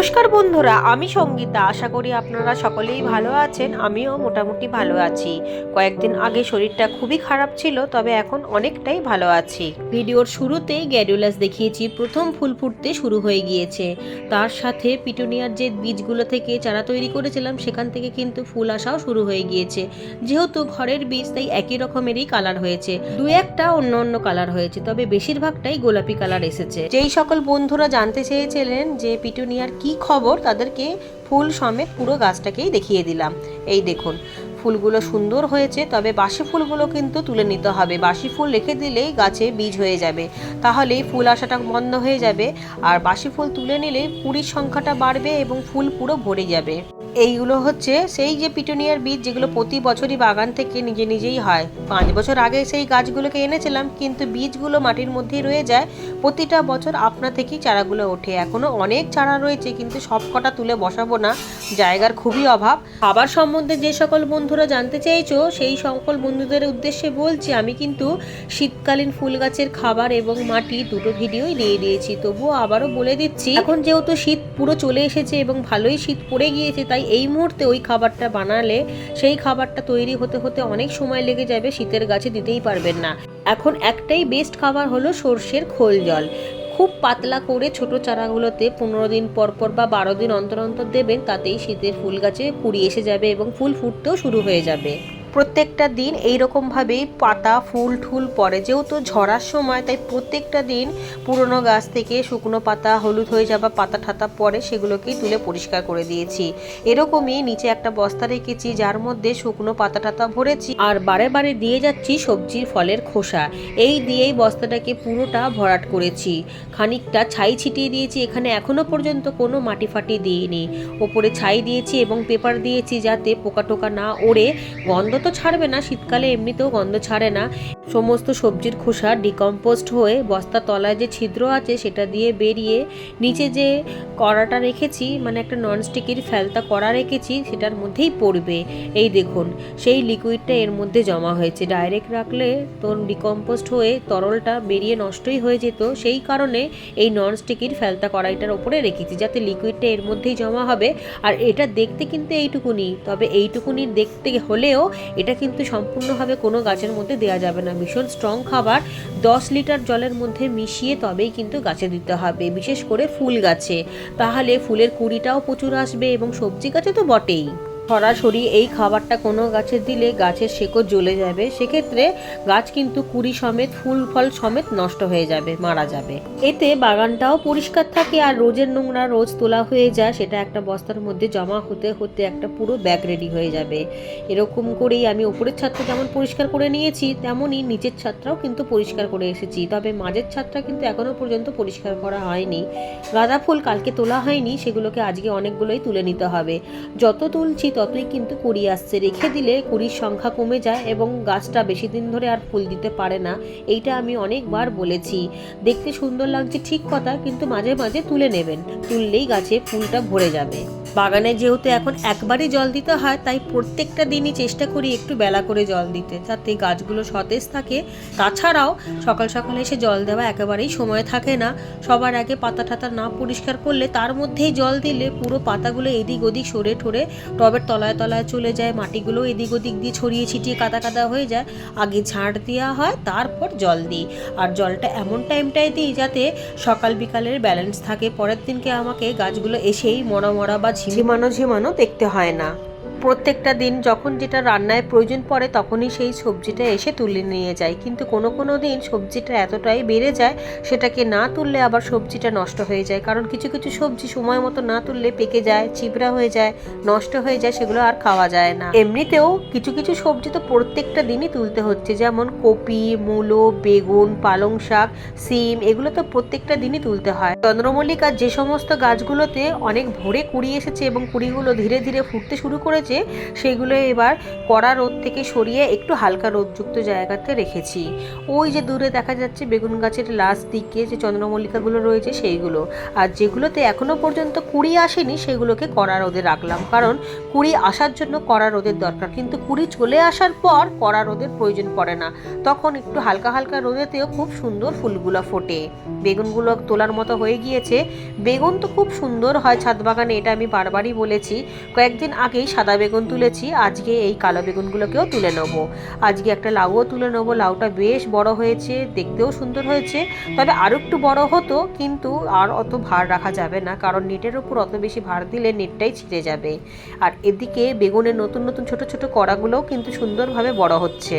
নমস্কার বন্ধুরা, আমি সঙ্গীতা। আশা করি আপনারা সকলেই ভালো আছেন, আমিও মোটামুটি ভালো আছি। কয়েকদিন আগে শরীরটা খুবই খারাপ ছিল, তবে এখন অনেকটাই ভালো আছি। ভিডিওর শুরুতেই গ্যাডুলাস দেখিয়েছি, প্রথম ফুল ফুটতে শুরু হয়ে গিয়েছে। তার সাথে পিটুনিয়ার যে বীজগুলো থেকে চারা তৈরি করেছিলাম, সেখান থেকে কিন্তু ফুল আসাও শুরু হয়ে গিয়েছে। যেহেতু ঘরের বীজ, তাই একই রকমেরই কালার হয়েছে। দু একটা অন্য অন্য কালার হয়েছে, তবে বেশিরভাগটাই গোলাপি কালার এসেছে। যেই সকল বন্ধুরা জানতে চেয়েছিলেন যে পিটুনিয়ার কি খবর? তাদেরকে ফুল সমেত পুরো গাছটাকেই দেখিয়ে দিলাম। এই দেখুন, ফুলগুলো সুন্দর হয়েছে, তবে বাসি ফুলগুলো কিন্তু তুলে নিতে হবে। বাসি ফুল রেখে দিলেই গাছে বীজ হয়ে যাবে। তাহলে ফুল আসাটা বন্ধ হয়ে যাবে। আর বাসি ফুল তুলে নিলে কুড়ির সংখ্যাটা বাড়বে এবং ফুল পুরো ভরে যাবে। এইগুলো হচ্ছে সেই যে পিটুনিয়ার বীজ যেগুলো প্রতি বছরই বাগান থেকে নিজে নিজেই হয়। পাঁচ বছর আগে সেই গাছগুলোকে এনেছিলাম, কিন্তু বীজগুলো মাটির মধ্যেই রয়ে যায়। প্রতিটা বছর আপনা থেকেই চারাগুলো ওঠে। এখনও অনেক চারা রয়েছে, কিন্তু সব কটা তুলে বসাবো না। জায়গার খুবই অভাব। খাবার সম্বন্ধে যে সকল বন্ধুরা জানতে চাইছো, সেই সকল বন্ধুদের উদ্দেশ্যে বলছি, আমি কিন্তু শীতকালীন ফুল গাছের খাবার এবং মাটি দুটো ভিডিওই দিয়ে দিয়েছি। তবুও আবারও বলে দিচ্ছি, এখন যেহেতু শীত পুরো চলে এসেছে এবং ভালোই শীত পড়ে গিয়েছে, তাই এই মুহূর্তে ওই খাবারটা বানালে সেই খাবারটা তৈরি হতে হতে অনেক সময় লেগে যাবে, শীতের গাছে দিতেই পারবেন না। এখন একটাই বেস্ট খাবার হলো সর্ষের খোল জল। খুব পাতলা করে ছোট চারাগুলোতে পনেরো দিন পরপর পর বা বারো দিন অন্তর অন্তর দেবেন, তাতেই শীতের ফুল গাছে কুড়ি এসে যাবে এবং ফুল ফুটতেও শুরু হয়ে যাবে। প্রত্যেকটা দিন এই রকমভাবেই পাতা, ফুল, ঠুল পড়ে। যেহেতু ঝরার সময়, তাই প্রত্যেকটা দিন পুরনো গাছ থেকে শুকনো পাতা, হলুদ হয়ে যাওয়া পাতা ঠাতা পড়ে, সেগুলোকেই তুলে পরিষ্কার করে দিয়েছি। এরকমই নিচে একটা বস্তা রেখেছি, যার মধ্যে শুকনো পাতা টাতা ভরেছি আর বারে বারে দিয়ে যাচ্ছি সবজির ফলের খোসা। এই দিয়েই বস্তাটাকে পুরোটা ভরাট করেছি। খানিকটা ছাই ছিটিয়ে দিয়েছি, এখানে এখনও পর্যন্ত কোনো মাটি ফাটি দিইনি। ওপরে ছাই দিয়েছি এবং পেপার দিয়েছি যাতে পোকা টোকা না ওড়ে, গন্ধ তো ছাড়বে না শীতকালে এমনিতেও গন্ধ ছাড়ে না। সমস্ত সবজির খোসা ডিকম্পোস্ট হয়ে বস্তার তলায় যে ছিদ্র আছে সেটা দিয়ে বেরিয়ে নিচে যে কড়াটা রেখেছি মানে একটা ননস্টিকের ফেলতা কড়া রেখেছি, সেটার মধ্যেই পড়বে। এই দেখুন, সেই লিকুইডটা এর মধ্যে জমা হয়েছে। ডাইরেক্ট রাখলে তো ডিকম্পোস্ট হয়ে তরলটা বেরিয়ে নষ্টই হয়ে যেত। সেই কারণে এই ননস্টিকের ফেলতা কড়াইটার ওপরে রেখেছি, যাতে লিকুইডটা এর মধ্যেই জমা হবে। আর এটা দেখতে কিন্তু এইটুকুনি, তবে এইটুকুনি দেখতে হলেও এটা কিন্তু সম্পূর্ণভাবে কোনো গাছের মধ্যে দেওয়া যাবে না। ভীষণ স্ট্রং খাবার, দশ লিটার জলের মধ্যে মিশিয়ে তবেই কিন্তু গাছে দিতে হবে, বিশেষ করে ফুল গাছে। তাহলে ফুলের কুড়িটাও প্রচুর আসবে এবং সবজি গাছে তো বটেই। সরাসরি এই খাবারটা কোনো গাছে দিলে গাছের শেকড় জ্বলে যাবে, সেক্ষেত্রে গাছ কিন্তু কুড়ি সমেত, ফুল ফল সমেত নষ্ট হয়ে যাবে, মারা যাবে। এতে বাগানটাও পরিষ্কার থাকে আর রোজের নোংরা রোজ তোলা হয়ে যায়, সেটা একটা বস্তার মধ্যে জমা হতে হতে একটা পুরো ব্যাগ রেডি হয়ে যাবে। এরকম করেই আমি ওপরের ছাদটা যেমন পরিষ্কার করে নিয়েছি, তেমনই নিচের ছাদটাও কিন্তু পরিষ্কার করে এসেছি। তবে মাঝের ছাদটা কিন্তু এখনও পর্যন্ত পরিষ্কার করা হয়নি। গাঁদা ফুল কালকে তোলা হয়নি, সেগুলোকে আজকে অনেকগুলোই তুলে নিতে হবে। যত তুলছি ততই কিন্তু কুড়ি আসছে। রেখে দিলে কুড়ির সংখ্যা কমে যায় এবং গাছটা বেশি দিন ধরে আর ফুল দিতে পারে না, এইটা আমি অনেকবার বলেছি। দেখতে সুন্দর লাগছে ঠিক কথা, কিন্তু মাঝে মাঝে তুলে নেবেন। তুললেই গাছে ফুলটা ভরে যাবে। বাগানে যেহেতু এখন একবারই জল দিতে হয়, তাই প্রত্যেকটা দিনই চেষ্টা করি একটু বেলা করে জল দিতে। যাতে গাছগুলো সতেজ থাকে। তাছাড়াও সকাল সকাল এসে জল দেওয়া একেবারেই সময় থাকে না। সবার আগে পাতা টাতা না পরিষ্কার করলে তার মধ্যেই জল দিলে পুরো পাতাগুলো এদিক ওদিক সরে ঠরে টবের তলায় তলায় চলে যায়। মাটিগুলো এদিক ওদিক দিয়ে ছড়িয়ে ছিটিয়ে কাদা কাদা হয়ে যায়। আগে ঝাড় দেওয়া হয়, তারপর জল দিই। আর জলটা এমন টাইমটায় দিই যাতে সকাল বিকালের ব্যালেন্স থাকে। পরের দিনকে আমাকে গাছগুলো এসেই মরা মরা বা ঝিমানো ঝিমানো দেখতে হয় না। প্রত্যেকটা দিন যখন যেটা রান্নায় প্রয়োজন পড়ে তখনই সেই সবজিটা এসে তুলে নিয়ে যায়। কিন্তু কোনো কোনো দিন সবজিটা এতটাই বেড়ে যায় সেটাকে না তুললে আবার সবজিটা নষ্ট হয়ে যায়। কারণ কিছু কিছু সবজি সময় মতো না তুললে পেকে যায়, চিবড়া হয়ে যায়, নষ্ট হয়ে যায়, সেগুলো আর খাওয়া যায় না। এমনিতেও কিছু কিছু সবজি তো প্রত্যেকটা দিনই তুলতে হচ্ছে। যেমন কপি, মূলো, বেগুন, পালং শাক, সিম, এগুলো তো প্রত্যেকটা দিনই তুলতে হয়। চন্দ্রমল্লিকার যে সমস্ত গাছগুলোতে অনেক ভোরে কুড়ি এসেছে এবং কুড়িগুলো ধীরে ধীরে ফুটতে শুরু করেছে হয়েছে সেগুলো এবার কড়া রোদ থেকে সরিয়ে একটু হালকা রোদযুক্ত জায়গাতে রেখেছি। ওই যে দূরে দেখা যাচ্ছে বেগুন গাছের লাস্ট দিকে যে চন্দ্রমল্লিকাগুলো রয়েছে সেইগুলো। আর যেগুলোতে এখনও পর্যন্ত কুড়ি আসেনি সেগুলোকে কড়া রোদে রাখলাম। কারণ কুড়ি আসার জন্য কড়া রোদের দরকার। কিন্তু কুড়ি চলে আসার পর কড়া রোদের প্রয়োজন পড়ে না। তখন একটু হালকা হালকা রোদেতেও খুব সুন্দর ফুলগুলো ফোটে। বেগুনগুলো তোলার মতো হয়ে গিয়েছে। বেগুন তো খুব সুন্দর হয় ছাদ বাগানে, এটা আমি বারবারই বলেছি। কয়েকদিন আগেই সাদা বেগুন তুলেছি, আজকে এই কালো বেগুনগুলোকেও তুলে নেব। আজকে একটা লাউও তুলে নেব, লাউটা বেশ বড় হয়েছে, দেখতেও সুন্দর হয়েছে। তবে আরও একটু বড় হতো, কিন্তু আর অত ভার রাখা যাবে না, কারণ নেটের উপর অত বেশি ভার দিলে নেটটাই ছিঁড়ে যাবে। আর এদিকে বেগুনের নতুন নতুন ছোট ছোট কড়াগুলোও কিন্তু সুন্দরভাবে বড় হচ্ছে।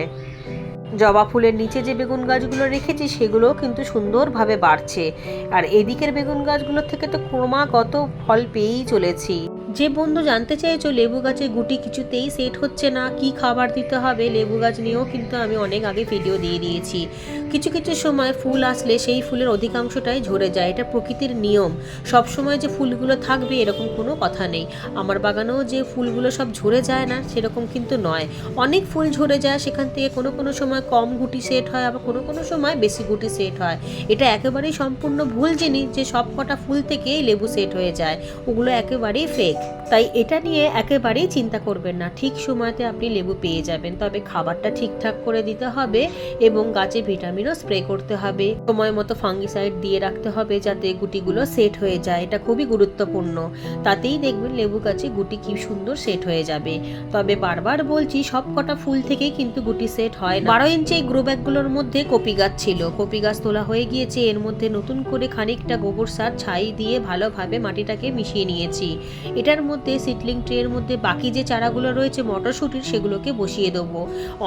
জবা ফুলের নিচে যে বেগুন গাছগুলো রেখেছি, সেগুলোও কিন্তু সুন্দরভাবে বাড়ছে। আর এদিকের বেগুন গাছগুলোর থেকে তো ক্রমাগত ফল পেয়েই চলেছি। যে বন্ধু জানতে চাইছো লেবু গাছে গুটি কিছুতেই সেট হচ্ছে না। কি খাবার দিতে হবে লেবু গাছ নিয়েও কিন্তু আমি অনেক আগে ভিডিও দিয়ে দিয়েছি। কিছু কিছু সময় ফুল আসলে সেই ফুলের অধিকাংশটাই ঝরে যায়। এটা প্রকৃতির নিয়ম। সব সময় যে ফুলগুলো থাকবে এরকম কোনো কথা নেই। আমার বাগানেও যে ফুলগুলো সব ঝরে যায় না, সেরকম কিন্তু নয়। অনেক ফুল ঝরে যায়, সেখান থেকে কোনো কোনো সময় কম গুটি সেট হয়, আবার কোনো কোনো সময় বেশি গুটি সেট হয়। এটা একেবারেই সম্পূর্ণ ভুল জিনিস যে সব কটা ফুল থেকেই লেবু সেট হয়ে যায়। ওগুলো একেবারেই ফেক তাই এটা নিয়ে একেবারেই চিন্তা করবেন না। ঠিক সময়তে আপনি লেবু পেয়ে যাবেন, তবে খাবারটা ঠিকঠাক করে দিতে হবে এবং গাছে ভিটামিনও স্প্রে করতে হবে। সময় মতো ফাঙ্গিসাইড দিয়ে রাখতে হবে যাতে গুটিগুলো সেট হয়ে যায়, এটা খুবই গুরুত্বপূর্ণ। তাতেই দেখবেন লেবু গাছে গুটি কি সুন্দর সেট হয়ে যাবে। তবে বারবার বলছি সব কটা ফুল থেকেই কিন্তু গুটি সেট হয় না। বারো ইঞ্চি এই গ্রো ব্যাগগুলোর মধ্যে কপি গাছ ছিল। কপি গাছ তোলা হয়ে গিয়েছে, এর মধ্যে নতুন করে খানিকটা গোবর সার ছাই দিয়ে ভালোভাবে মাটিটাকে মিশিয়ে নিয়েছি। এটার মধ্যে, সিটলিং ট্রের মধ্যে বাকি যে চারাগুলো রয়েছে, মটরশুঁটির, সেগুলোকে বসিয়ে দেবো।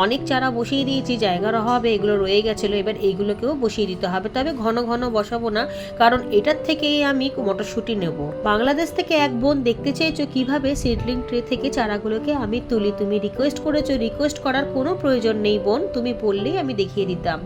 অনেক চারা বসিয়ে দিয়েছি, জায়গার অভাবে এগুলো রয়ে গেছিল, এবার এইগুলোকেও বসিয়ে দিতে হবে। তবে ঘন ঘন বসাবো না, কারণ এটার থেকেই আমি মটরশুঁটি নেব। বাংলাদেশ থেকে এক বোন দেখতে চেয়েছো কীভাবে সিডলিং ট্রে থেকে চারাগুলোকে আমি তুলি। তুমি রিকোয়েস্ট করেছ রিকোয়েস্ট করার কোনো প্রয়োজন নেই বোন, তুমি বললেই আমি দেখিয়ে দিতাম।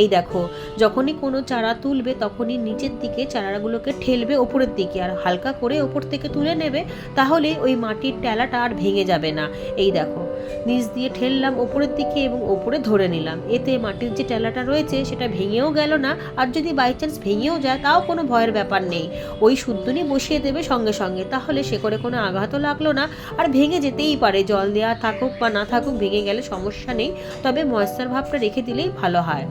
এই দেখো, যখনই কোনো চারা তুলবে, তখনই নিচের দিকে চারাগুলোকে ঠেলবে, ওপরের দিকে, আর হালকা করে ওপর থেকে তুলে নেবে তাহলে ওই মাটির টেলাটা আর ভেঙে যাবে না। এই দেখো, নিচ দিয়ে ঠেললাম ওপরের দিকে এবং ওপরে ধরে নিলাম। এতে মাটির যে টেলাটা রয়েছে, সেটা ভেঙেও গেল না, আর যদি বাই চান্স ভেঙেও যায়, তাও কোনো ভয়ের ব্যাপার নেই। ওই শুদ্ধনি বসিয়ে দেবে সঙ্গে সঙ্গে, তাহলে সে করে কোনো আঘাতও লাগল না, আর ভেঙে যেতেই পারে। জল দেওয়া থাকুক বা না থাকুক, ভেঙে গেলে সমস্যা নেই, তবে ময়েশ্চার ভাবটা রেখে দিলেই ভালো হয়।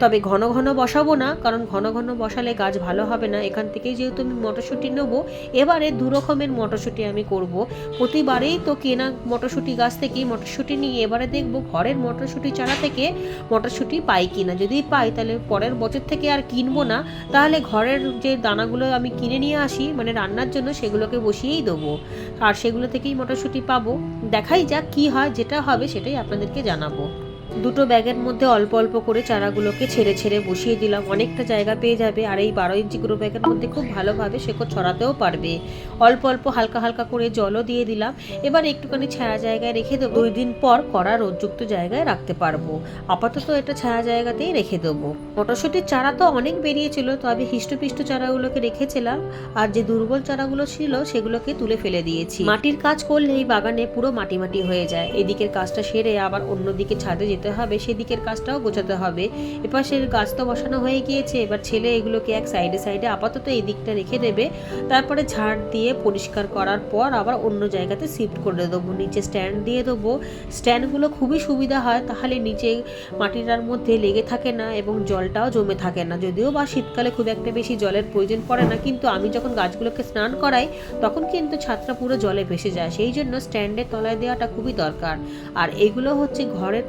তবে ঘন ঘন বসাবো না, কারণ ঘন ঘন বসালে গাছ ভালো হবে না। এখান থেকেই যেহেতু আমি মটরশুঁটি নেব, এবারে দু রকমের মটরশুঁটি আমি করব। প্রতিবারেই তো কেনা মটরশুঁটি গাছ থেকেই মটরশুঁটি নিয়ে এবারে দেখব ঘরের মটরশুঁটি চারা থেকে মটরশুঁটি পাই কিনা। যদি পাই তাহলে পরের বছর থেকে আর কিনবো না, তাহলে ঘরের যে দানাগুলো আমি কিনে নিয়ে আসি মানে রান্নার জন্য সেগুলোকে বসিয়েই দেবো। আর সেগুলো থেকেই মটরশুঁটি পাবো। দেখাই যাক কি হয়, যেটা হবে সেটাই আপনাদেরকে জানাব। দুটো ব্যাগের মধ্যে অল্প অল্প করে চারাগুলোকে ছেড়ে ছেড়ে বসিয়ে দিলাম। অনেকটা জায়গা পেয়ে যাবে আর এই বারো ইঞ্চি গ্রো ব্যাগের মধ্যে খুব ভালোভাবে শেকড় ছড়াতেও পারবে। অল্প অল্প হালকা হালকা করে জলও দিয়ে দিলাম। এবার একটুখানি ছায়া জায়গায় রেখে দেবো। দুই দিন পর কড়া রোদযুক্ত জায়গায় রাখতে পারব। আপাতত এটা ছায়া জায়গাতেই রেখে দেবো। মটরশুঁটির চারা তো অনেক বেরিয়েছিল, তবে হিষ্টপিষ্ট চারাগুলোকে রেখেছিলাম আর যে দুর্বল চারাগুলো ছিল সেগুলোকে তুলে ফেলে দিয়েছি। মাটির কাজ করলে এই বাগানে পুরো মাটি মাটি হয়ে যায়। এদিকের কাজটা সেরে আবার অন্যদিকে ছাদে যেতে হবে, সেদিকের কাজটাও গোছাতে হবে। এপাশের গাছ তো বসানো হয়ে গিয়েছে, এবার ছেলে এগুলোকে এক সাইডে সাইডে আপাতত এই দিকটা রেখে দেবে। তারপরে ঝাড় দিয়ে পরিষ্কার করার পর আবার অন্য জায়গাতে শিফট করে দেবো, নিচে স্ট্যান্ড দিয়ে দেবো। স্ট্যান্ডগুলো খুবই সুবিধা হয়, তাহলে নিচে মাটিটার মধ্যে লেগে থাকে না এবং জলটাও জমে থাকে না। যদিও বা শীতকালে খুব একটা বেশি জলের প্রয়োজন পড়ে না, কিন্তু আমি যখন গাছগুলোকে স্নান করাই, তখন কিন্তু ছাদটা পুরো জলে ভেসে যায়। সেই জন্য স্ট্যান্ডের তলায় দেওয়াটা খুবই দরকার। আর এগুলো হচ্ছে ঘরের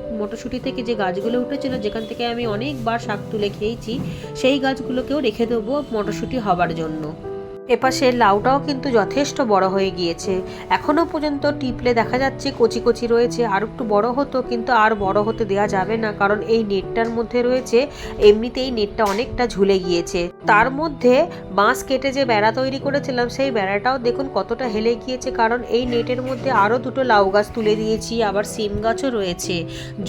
মটরশুঁটি থেকে যে গাছগুলো উঠেছিল, যেখান থেকে আমি অনেকবার শাক তুলে খেয়েছি, সেই গাছগুলোকেও রেখে দেবো মটরশুঁটি হবার জন্য। এপাশে লাউটাও কিন্তু যথেষ্ট বড় হয়ে গিয়েছে। এখনও পর্যন্ত টিপলে দেখা যাচ্ছে কচি কচি রয়েছে। আর একটু বড় হতো, কিন্তু আর বড় হতে দেওয়া যাবে না, কারণ এই নেটটার মধ্যে রয়েছে, এমনিতেই নেটটা অনেকটা ঝুলে গিয়েছে। তার মধ্যে বাঁশ কেটে যে বেড়া তৈরি করেছিলাম, সেই বেড়াটাও দেখুন কতটা হেলে গিয়েছে, কারণ এই নেটের মধ্যে আরও দুটো লাউ গাছ তুলে দিয়েছি, আবার সিম গাছও রয়েছে।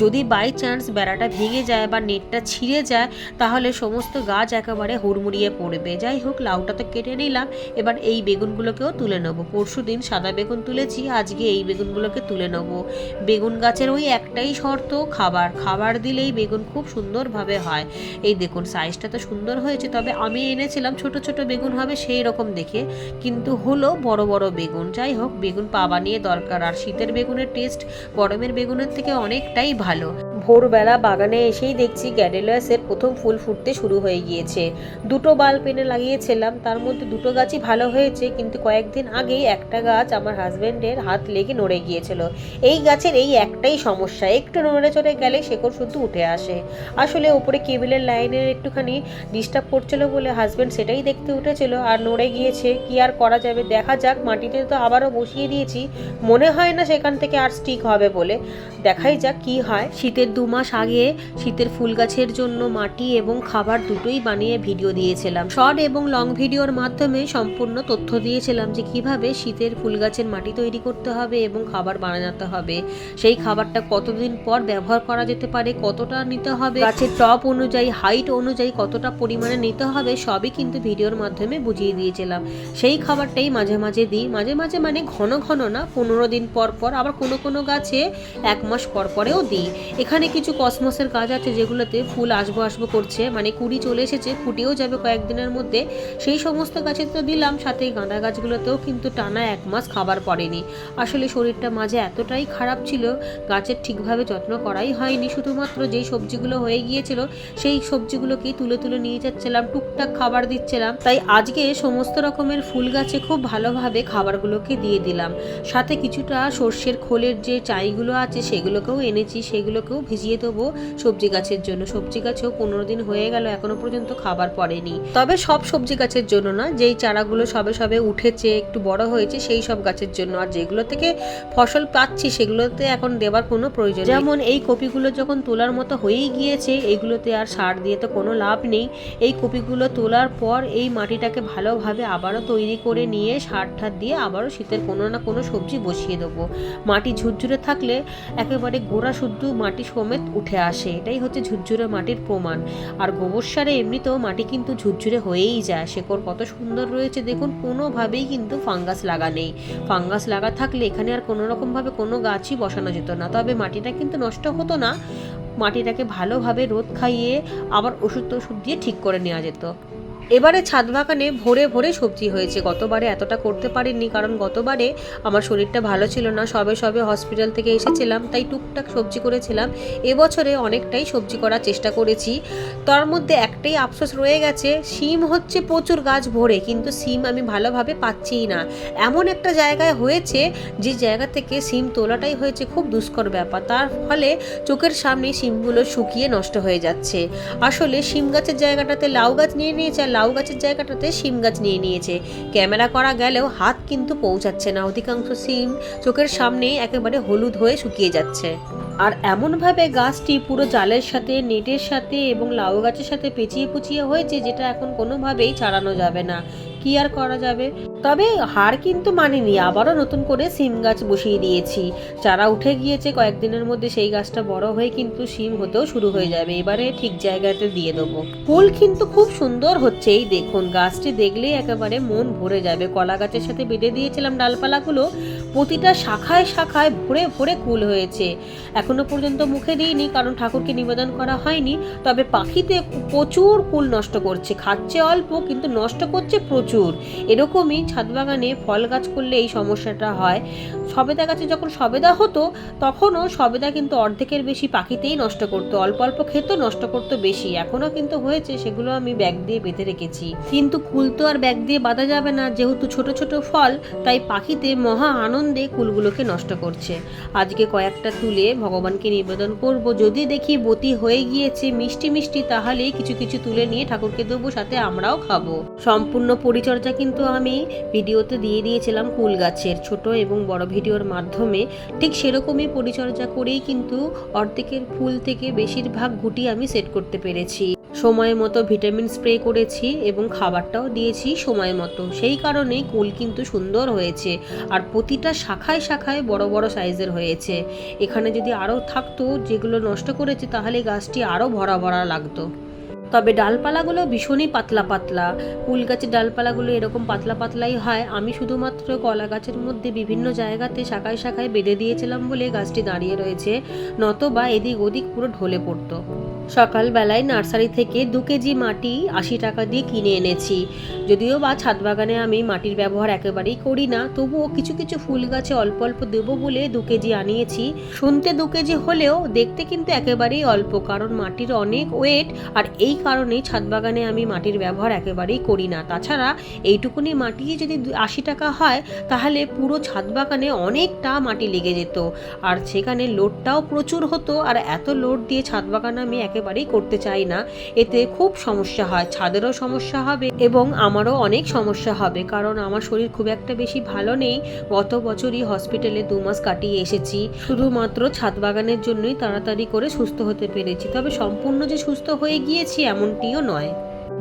যদি বাই চান্স বেড়াটা ভেঙে যায় বা নেটটা ছিঁড়ে যায়, তাহলে সমস্ত গাছ একেবারে হুড়মুড়িয়ে পড়বে। যাই হোক, লাউটা তো কেটে নিলাম। এবার এই বেগুনগুলোকেও তুলে নেব। পরশু দিন সাদা বেগুন তুলেছি, আজকে এই বেগুনগুলোকে তুলে নেব। বেগুন গাছের ওই একটাই শর্ত, খাবার। খাবার দিলেই বেগুন খুব সুন্দরভাবে হয়। এই দেখুন সাইজটা তো সুন্দর হয়েছে, তবে আমি এনেছিলাম ছোট ছোট বেগুন হবে সেই রকম দেখে। কিন্তু হলো বড় বড় বেগুন। যাই হোক, বেগুন পাবা নিয়ে দরকার। আর শীতের বেগুনের টেস্ট গরমের বেগুনের থেকে অনেকটাই ভালো। ভোরবেলা বাগানে এসেই দেখছি গ্যাডেলিয়াসের প্রথম ফুল ফুটতে শুরু হয়ে গিয়েছে। দুটো বাল্ব এনে লাগিয়েছিলাম, তার মধ্যে দুটো গাছই ভালো হয়েছে, কিন্তু কয়েকদিন আগেই একটা গাছ আমার হাজবেন্ডের হাত লেগে নড়ে গিয়েছিল। এই গাছের এই একটাই সমস্যা, একটু নড়ে চড়ে গেলে শেকড় শুদ্ধ উঠে আসে। আসলে ওপরে কেবিলের লাইনের একটুখানি ডিস্টার্ব করছিল বলে হাজবেন্ড সেটাই দেখতে উঠেছিল। আর নড়ে গিয়েছে, কি আর করা যাবে? দেখা যাক, মাটিতে তো আবারও বসিয়ে দিয়েছি। মনে হয় না সেখান থেকে আর স্টিক হবে বলে। দেখাই যাক কি হয়। শীতের দু মাস আগে শীতের ফুল গাছের জন্য মাটি এবং খাবার দুটোই বানিয়ে ভিডিও দিয়েছিলাম। শর্ট এবং লং ভিডিওর মাধ্যমে সম্পূর্ণ তথ্য দিয়েছিলাম যে কীভাবে শীতের ফুল গাছের মাটি তৈরি করতে হবে এবং খাবার বানাতে হবে। সেই খাবারটা কতদিন পর ব্যবহার করা যেতে পারে, কতটা নিতে হবে, গাছের টপ অনুযায়ী, হাইট অনুযায়ী কতটা পরিমাণে নিতে হবে, সবই কিন্তু ভিডিওর মাধ্যমে বুঝিয়ে দিয়েছিলাম। সেই খাবারটাই মাঝে মাঝে দিই, মাঝে মাঝে মানে ঘন ঘন না, পনেরো দিন পর পর, আবার কোনো কোনো গাছে এক মাস পর পরেও দিই। এখানে কিছু কসমসের গাছ আছে যেগুলোতে ফুল আসব আসব করছে মানে কুড়ি চলে এসেছে, ফুটেও যাবে কয়েকদিনের মধ্যে। সেই সমস্ত গাছে তো দিলাম সাথে গাঁদা গাছগুলোতেও কিন্তু টানা এক মাস খাবার পড়েনি। আসলে শরীরটা মাঝে এতটাই খারাপ ছিল, গাছের ঠিকভাবে যত্ন করাই হয়নি। শুধুমাত্র যেই সবজিগুলো হয়ে গিয়েছিল, সেই সবজিগুলোকেই তুলে তুলে নিয়ে যাচ্ছিলাম, টুকটাক খাবার দিচ্ছিলাম। তাই আজকে সমস্ত রকমের ফুল গাছে খুব ভালোভাবে খাবারগুলোকে দিয়ে দিলাম। সাথে কিছুটা সর্ষের খোলের যে চাইগুলো আছে, সেগুলোকেও এনেছি, সেগুলোকেও ভিজিয়ে দেবো সবজি গাছের জন্য। সবজি গাছেও পনেরো দিন হয়ে গেল, এখনও পর্যন্ত খাবার পড়েনি। তবে সব সবজি গাছের জন্য না, যেই চারাগুলো সবে সবে উঠেছে, একটু বড় হয়েছে সেই সব গাছের জন্য। আর যেগুলো থেকে ফসল পাচ্ছি সেগুলোতে এখন দেবার কোনো প্রয়োজন যেমন এই কপিগুলো যখন তোলার মতো হয়েই গিয়েছে এইগুলোতে আর সার দিয়ে তো কোনো লাভ নেই। এই কপিগুলো তোলার পর এই মাটিটাকে ভালোভাবে আবারও তৈরি করে নিয়ে সার ঠার দিয়ে আবারও শীতের কোনো না কোনো সবজি বসিয়ে দেবো। মাটি ঝুরঝুরে থাকলে একেবারে গোড়া শুদ্ধ মাটি সমেত উঠে আসে। এটাই হচ্ছে ঝুরঝুরে মাটির প্রমাণ। আর গোবর সারে এমনিতেও মাটি কিন্তু ঝুরঝুরে হয়েই যায়। শেকড় কত সুন্দর রয়েছে, দেখুন, কোনোভাবেই কিন্তু ফাঙ্গাস লাগা নেই। ফাঙ্গাস লাগা থাকলে এখানে আর কোনো রকমভাবে কোনো গাছই বসানো যেত না। তবে মাটিটা কিন্তু নষ্ট হতো না। মাটিটাকে ভালোভাবে রোদ খাইয়ে আবার ওষুধ টষুধ দিয়ে ঠিক করে নেওয়া যেত। এবারে ছাদ বাগানে ভোরে ভোরে সবজি হয়েছে। গতবারে এতটা করতে পারিনি, কারণ গতবারে আমার শরীরটা ভালো ছিল না। সবে সবে হসপিটাল থেকে এসেছিলাম, তাই টুকটাক সবজি করেছিলাম। এবছরে অনেকটাই সবজি করার চেষ্টা করেছি। তার মধ্যে একটাই আফসোস রয়ে গেছে সিম হচ্ছে প্রচুর গাছ ভরে, কিন্তু সিম আমি ভালোভাবে পাচ্ছিই না। এমন একটা জায়গায় হয়েছে, যে জায়গা থেকে সিম তোলাটাই হয়েছে খুব দুষ্কর ব্যাপার। তার ফলে চোখের সামনে সিমগুলো শুকিয়ে নষ্ট হয়ে যাচ্ছে। আসলে সিম গাছের জায়গাটাতে লাউ গাছ নিয়ে নিয়েছে, আর লাউ গাছের জায়গাটাতে সিম গাছ নিয়ে নিয়েছে। ক্যামেরা করা গেলেও হাত কিন্তু পৌঁছাচ্ছে না। অধিকাংশ সিম চোখের সামনেই একেবারে হলুদ হয়ে শুকিয়ে যাচ্ছে। আর এমনভাবে গাছটি পুরো জালের সাথে, নেটের সাথে এবং লাউ গাছের সাথে পেঁচিয়ে পুচিয়ে হয়েছে যেটা এখন কোনোভাবেই ছাড়ানো যাবে না। কি আর করা যাবে? তবে হার কিন্তু মানিনি, আবারও নতুন করে সিম গাছ বসিয়ে দিয়েছি। চারা উঠে গিয়েছে, কয়েকদিনের মধ্যে সেই গাছটা বড় হয়ে কিন্তু সিম হতেও শুরু হয়ে যাবে। এবারে ঠিক জায়গাতে দিয়ে দেবো। ফুল কিন্তু খুব সুন্দর হচ্ছে, এই দেখুন, গাছটি দেখলেই একেবারে মন ভরে যাবে। কলা গাছের সাথে বেঁধে দিয়েছিলাম ডালপালাগুলো প্রতিটা শাখায় শাখায় ভরে ভরে কুল হয়েছে। এখনও পর্যন্ত মুখে দিইনি, কারণ ঠাকুরকে নিবেদন করা হয়নি। তবে পাখিতে প্রচুর কুল নষ্ট করছে। খাচ্ছে অল্প, কিন্তু নষ্ট করছে প্রচুর। এরকমই ছাদ বাগানে ফল গাছ করলে এই সমস্যাটা হয়। সবেদা গাছে যখন সবেদা হতো, তখনও সবেদা কিন্তু অর্ধেকের বেশি পাখিতেই নষ্ট করতো। অল্প অল্প খেতো, নষ্ট করতো বেশি। এখনও কিন্তু হয়েছে, সেগুলো আমি ব্যাগ দিয়ে বেঁধে রেখেছি। কিন্তু কুল তো আর ব্যাগ দিয়ে বাঁধা যাবে না। যেহেতু ছোট ছোট ফল, তাই পাখিতে মহা আনন্দে কুলগুলোকে নষ্ট করছে। আজকে কয়েকটা তুলে ভগবানকে নিবেদন করব। যদি দেখি বতি হয়ে গিয়েছে, মিষ্টি মিষ্টি, তাহলে কিছু কিছু তুলে নিয়ে ঠাকুরকে দেবো, সাথে আমরাও খাব। সম্পূর্ণ পরিচর্যা কিন্তু আমি ভিডিওতে দিয়ে দিয়েছিলাম কুল গাছের। ছোট এবং বড় ভিডিওর মাধ্যমে ঠিক সেরকমই পরিচর্যা করেই কিন্তু অর্ধেকের ফুল থেকে বেশিরভাগ গুটি আমি সেট করতে পেরেছি। সময় মতো ভিটামিন স্প্রে করেছি এবং খাবারটাও দিয়েছি সময় মতো। সেই কারণেই কুল কিন্তু সুন্দর হয়েছে আর প্রতিটা শাখায় শাখায় বড় বড় সাইজের হয়েছে। এখানে যদি আরও থাকতো, যেগুলো নষ্ট করেছে, তাহলে গাছটি আরও ভরা ভরা লাগতো। তবে ডালপালাগুলো ভীষণই পাতলা পাতলা। কুল গাছের ডালপালাগুলো এরকম পাতলা পাতলাই হয়। আমি শুধুমাত্র কলা গাছের মধ্যে বিভিন্ন জায়গাতে শাখায় শাখায় বেঁধে দিয়েছিলাম বলে গাছটি দাঁড়িয়ে রয়েছে, নতবা এদিক ওদিক পুরো ঢলে পড়তো। সকালবেলায় নার্সারি থেকে দু কেজি মাটি আশি টাকা দিয়ে কিনে এনেছি। যদিও বা ছাদ বাগানে আমি মাটির ব্যবহার একেবারেই করি না, তবুও কিছু কিছু ফুল গাছে অল্প অল্প দেবো বলে দু কেজি আনিয়েছি। শুনতে দু কেজি হলেও দেখতে কিন্তু একেবারেই অল্প, কারণ মাটির অনেক ওয়েট, আর এই কারণেই ছাদ বাগানে আমি মাটির ব্যবহার একেবারেই করি না। তাছাড়া এইটুকুনি মাটি যদি আশি টাকা হয়, তাহলে পুরো ছাদ বাগানে অনেকটা মাটি লেগে যেত। আর সেখানে লোডটাও প্রচুর হতো, আর এত লোড দিয়ে ছাদ বাগান আমি একেবারেই করতে চাই না। এতে খুব সমস্যা হয়, ছাদেরও সমস্যা হবে এবং আমারও অনেক সমস্যা হবে। কারণ আমার শরীর খুব একটা বেশি ভালো নেই। গত বছরই হসপিটালে দু মাস কাটিয়ে এসেছি। শুধুমাত্র ছাদ বাগানের জন্যই তাড়াতাড়ি করে সুস্থ হতে পেরেছি। তবে সম্পূর্ণ যে সুস্থ হয়ে গিয়েছি এমনটিও নয়।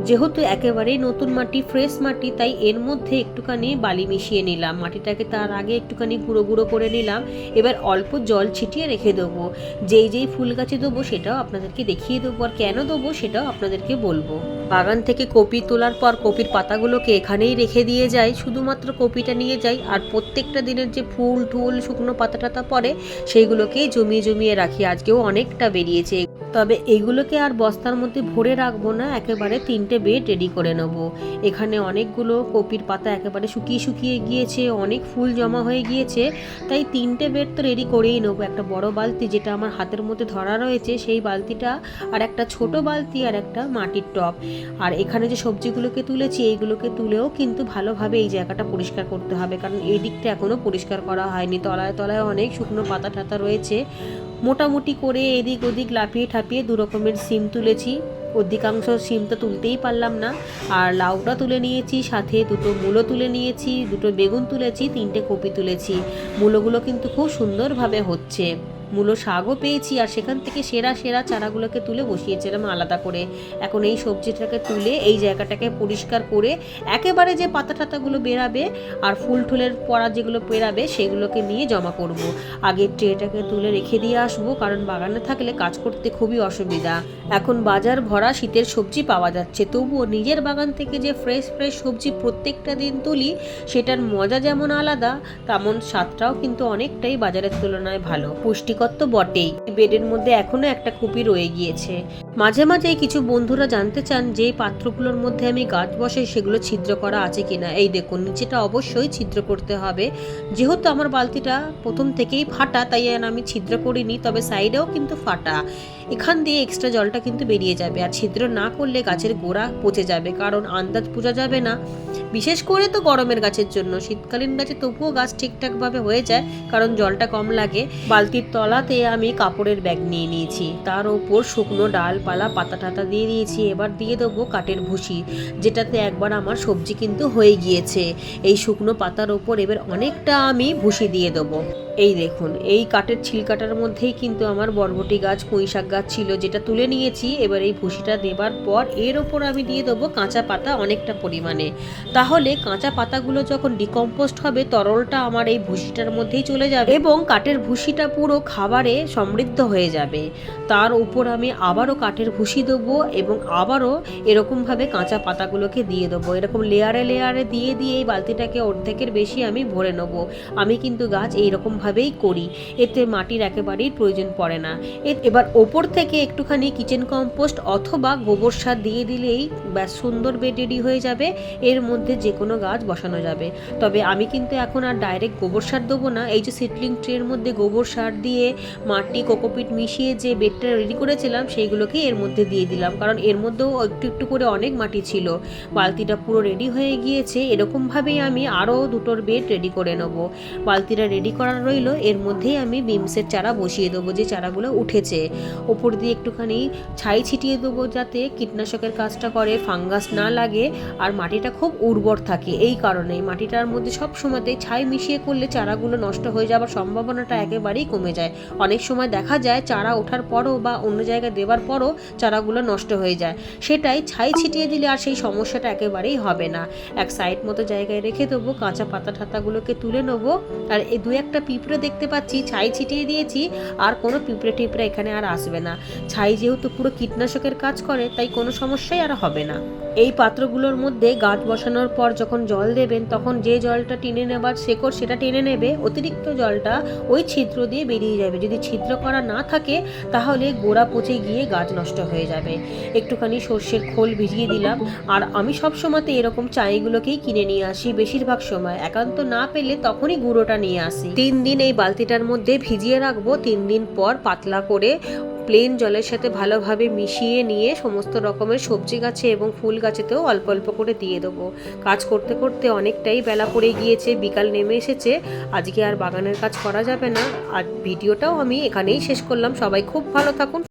যেহেতু একেবারেই নতুন মাটি ফ্রেশ মাটি, তাই এর মধ্যে একটুখানি বালি মিশিয়ে নিলাম। মাটিটাকে তার আগে একটুখানি গুঁড়ো গুঁড়ো করে নিলাম। এবার অল্প জল ছিটিয়ে রেখে দেবো। যেই যেই ফুল গাছে দেবো সেটাও আপনাদেরকে দেখিয়ে দেবো। আর কেন দেবো সেটাও আপনাদেরকে বলব। বাগান থেকে কপি তোলার পর কপির পাতাগুলোকে এখানেই রেখে দিয়ে যাই। শুধুমাত্র কপিটা নিয়ে যাই। আর প্রত্যেকটা দিনের যে ফুল, টুল, শুকনো পাতা টাতা পড়ে, সেইগুলোকেই জমিয়ে জমিয়ে রাখি। আজকেও অনেকটা বেরিয়েছে। তবে এগুলোকে আর বস্তার মধ্যে ভরে রাখব না, একেবারে তিনটে বেড রেডি করে নেব। এখানে অনেকগুলো কপির পাতা একেবারে শুকিয়ে শুকিয়ে গিয়েছে, অনেক ফুল জমা হয়ে গিয়েছে, তাই তিনটে বেড তো রেডি করেই নেব। একটা বড় বালতি যেটা আমার হাতের মধ্যে ধরা রয়েছে, সেই বালতিটা, আর একটা ছোট বালতি আর একটা মাটির টব। আর এখানে যে সবজিগুলোকে তুলেছি, এইগুলোকে তুলেও কিন্তু ভালোভাবে এই জায়গাটা পরিষ্কার করতে হবে, কারণ এই দিকটা এখনও পরিষ্কার করা হয়নি। তলায় তলায় অনেক শুকনো পাতা টাতা রয়েছে। মোটামুটি করে এদিক ওদিক লাফিয়ে ঠাপিয়ে দু রকমের সিম তুলেছি। অধিকাংশ সিম তো তুলতেই পারলাম না। আর লাউটা তুলে নিয়েছি, সাথে দুটো মূলো তুলে নিয়েছি, দুটো বেগুন তুলেছি, তিনটে কপি তুলেছি। মূলোগুলো কিন্তু খুব সুন্দরভাবে হচ্ছে। মূলো শাকও পেয়েছি আর সেখান থেকে সেরা সেরা চারাগুলোকে তুলে বসিয়েছিলাম আলাদা করে। এখন এই সবজিটাকে তুলে এই জায়গাটাকে পরিষ্কার করে একেবারে যে পাতা টাতাগুলো বেরাবে আর ফুল টুলের পড়া যেগুলো বেরাবে সেগুলোকে নিয়ে জমা করব। আগে ট্রেটাকে তুলে রেখে দিয়ে আসব কারণ বাগানে থাকলে কাজ করতে খুবই অসুবিধা। এখন বাজার ভরা শীতের সবজি পাওয়া যাচ্ছে। তবুও নিজের বাগান থেকে যে ফ্রেশ ফ্রেশ সবজি প্রত্যেকটা দিন তুলি সেটার মজা যেমন আলাদা, তেমন স্বাদটাও কিন্তু অনেকটাই বাজারের তুলনায় ভালো। পুষ্টিকর তো বটেই। বেডের মধ্যে এখনও একটা কুপি রয়ে গিয়েছে। মাঝে মাঝে কিছু বন্ধুরা জানতে চান যে পাত্রগুলোর মধ্যে আমি গাছ বসে সেগুলো ছিদ্র করা আছে কিনা। এই দেখুন, নিচেটা অবশ্যই ছিদ্র করতে হবে। যেহেতু আমার বালতিটা প্রথম থেকেই ফাটা, তাই আমি ছিদ্র করিনি, তবে সাইডেও কিন্তু ফাটা। এখান দিয়ে এক্সট্রা জলটা কিন্তু বেরিয়ে যাবে। আর ছিদ্র না করলে গাছের গোড়া পচে যাবে, কারণ আন্দাজ বোঝা যাবে না। বিশেষ করে তো গরমের গাছের জন্য। শীতকালীন গাছে তবুও গাছ ঠিকঠাকভাবে হয়ে যায়, কারণ জলটা কম লাগে। বালতির তলাতে আমি কাপড়ের ব্যাগ নিয়ে নিয়েছি। তার ওপর শুকনো ডালপালা পাতা টাতা দিয়ে দিয়েছি, এবার দিয়ে দেবো কাঠের ভুসি, যেটাতে একবার আমার সবজি কিন্তু হয়ে গিয়েছে। এই শুকনো পাতার ওপর এবার অনেকটা আমি ভুসি দিয়ে দেবো। এই দেখুন, এই কাঠের ছিলকাটার মধ্যেই কিন্তু আমার বরবটি গাছ পুঁই শাক গাছ ছিল, যেটা তুলে নিয়েছি। এবার এই ভুসিটা দেবার পর এর ওপর আমি দিয়ে দেবো কাঁচা পাতা অনেকটা পরিমাণে। তাহলে কাঁচা পাতাগুলো যখন ডিকম্পোস্ট হবে, তরলটা আমার এই ভুসিটার মধ্যেই চলে যাবে এবং কাঠের ভুসিটা পুরো খাবারে সমৃদ্ধ হয়ে যাবে। তার উপর আমি আবারও কাঠের ভুসি দেবো এবং আবারও এরকমভাবে কাঁচা পাতাগুলোকে দিয়ে দেবো। এরকম লেয়ারে লেয়ারে দিয়ে দিয়ে এই বালতিটাকে অর্ধেকের বেশি আমি ভরে নেব। আমি কিন্তু গাছ এইরকমভাবেই করি। এতে মাটির একেবারেই প্রয়োজন পড়ে না। এবার ওপর থেকে একটুখানি কিচেন কম্পোস্ট অথবা গোবর সার দিয়ে দিলেই ব্যাস সুন্দর বেড রেডি হয়ে যাবে। এর মধ্যে যে কোনো গাছ বসানো যাবে। তবে আমি কিন্তু এখন আর ডাইরেক্ট গোবর সার দেবো না। এই যে সিটলিং ট্রের মধ্যে গোবর সার দিয়ে মাটি কোকোপিট মিশিয়ে যে বেডটা রেডি করেছিলাম সেইগুলোকে এর মধ্যে দিয়ে দিলাম। কারণ এর মধ্যেও একটু একটু করে অনেক মাটি ছিল। বালতিটা পুরো রেডি হয়ে গিয়েছে। এরকমভাবেই আমি আরও দুটোর বেড রেডি করে নেব। বালতিটা রেডি করা রইল, এর মধ্যেই আমি বিমসের চারা বসিয়ে দেবো, যে চারাগুলো উঠেছে। ওপর দিয়ে একটুখানি ছাই ছিটিয়ে দেবো যাতে কীটনাশকের কাজটা করে, ফাঙ্গাস না লাগে, আর মাটিটা খুব উর্বর থাকে এই কারণে মাটিটার মধ্যে সব সময়তেই ছাই মিশিয়ে করলে চারাগুলো নষ্ট হয়ে যাওয়ার সম্ভাবনাটা একেবারেই কমে যায়। অনেক সময় দেখা যায় চারা ওঠার পরও বা অন্য জায়গায় দেওয়ার পরও চারাগুলো নষ্ট হয়ে যায়। সেটাই ছাই ছিটিয়ে দিলে আর সেই সমস্যাটা একেবারেই হবে না। এক সাইড মতো জায়গায় রেখে দেবো, কাঁচা পাতা ঠাতাগুলোকে তুলে নেব, আর এই দু একটা পিঁপড়ে পিঁপড়ে দেখতে পাচ্ছি, ছাই ছিটিয়ে দিয়েছি, আর কোনো পিঁপড়ে টিপড়ে এখানে আর আসবে না। ছাই যেহেতু পুরো কীটনাশকের কাজ করে, তাই কোনো সমস্যাই আর হবে না। এই পাত্রগুলোর মধ্যে গাছ বসানোর পর যখন জল দেবেন, তখন যে জলটা টেনে নেবার শেকড় সেটা টেনে নেবে, অতিরিক্ত জলটা ওই ছিদ্র দিয়ে বেরিয়ে যাবে। যদি ছিদ্র করা না থাকে, তাহলে গোড়া পচে গিয়ে গাছ নষ্ট হয়ে যাবে। একটুখানি সর্ষের খোল ভিজিয়ে দিলাম। আর আমি সব সময়তে এরকম চাইগুলোকেই কিনে নিয়ে আসি বেশিরভাগ সময়। একান্ত না পেলে তখনই গুঁড়োটা নিয়ে আসি। তিন দিন এই বালতিটার মধ্যে ভিজিয়ে রাখব। তিন দিন পর পাতলা করে প্লেন জলের সাথে ভালোভাবে মিশিয়ে নিয়ে সমস্ত রকমের সবজি গাছে এবং ফুল গাছেতেও অল্প অল্প করে দিয়ে দেবো। কাজ করতে করতে অনেকটাই বেলা পড়ে গিয়েছে, বিকাল নেমে এসেছে। আজকে আর বাগানের কাজ করা যাবে না। আর ভিডিওটাও আমি এখানেই শেষ করলাম। সবাই খুব ভালো থাকুন।